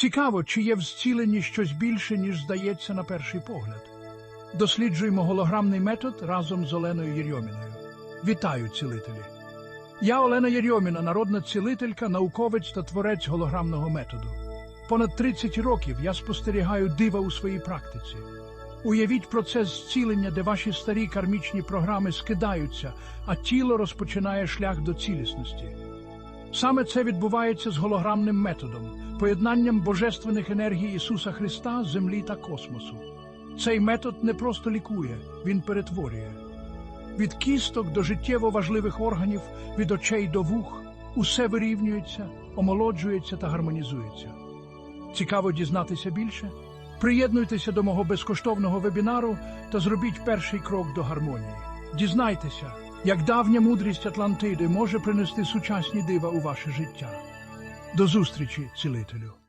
Цікаво, чи є в зціленні щось більше, ніж здається на перший погляд. Досліджуємо голограмний метод разом з Оленою Єрьоміною. Вітаю, цілителі! Я Олена Єрьоміна, народна цілителька, науковець та творець голограмного методу. Понад 30 років я спостерігаю дива у своїй практиці. Уявіть процес зцілення, де ваші старі кармічні програми скидаються, а тіло розпочинає шлях до цілісності. Саме це відбувається з голограмним методом, поєднанням божественних енергій Ісуса Христа, землі та космосу. Цей метод не просто лікує, він перетворює. Від кісток до життєво важливих органів, від очей до вух, усе вирівнюється, омолоджується та гармонізується. Цікаво дізнатися більше? Приєднуйтеся до мого безкоштовного вебінару та зробіть перший крок до гармонії. Дізнайтеся, як давня мудрість Атлантиди може принести сучасні дива у ваше життя. До зустрічі, цілителю!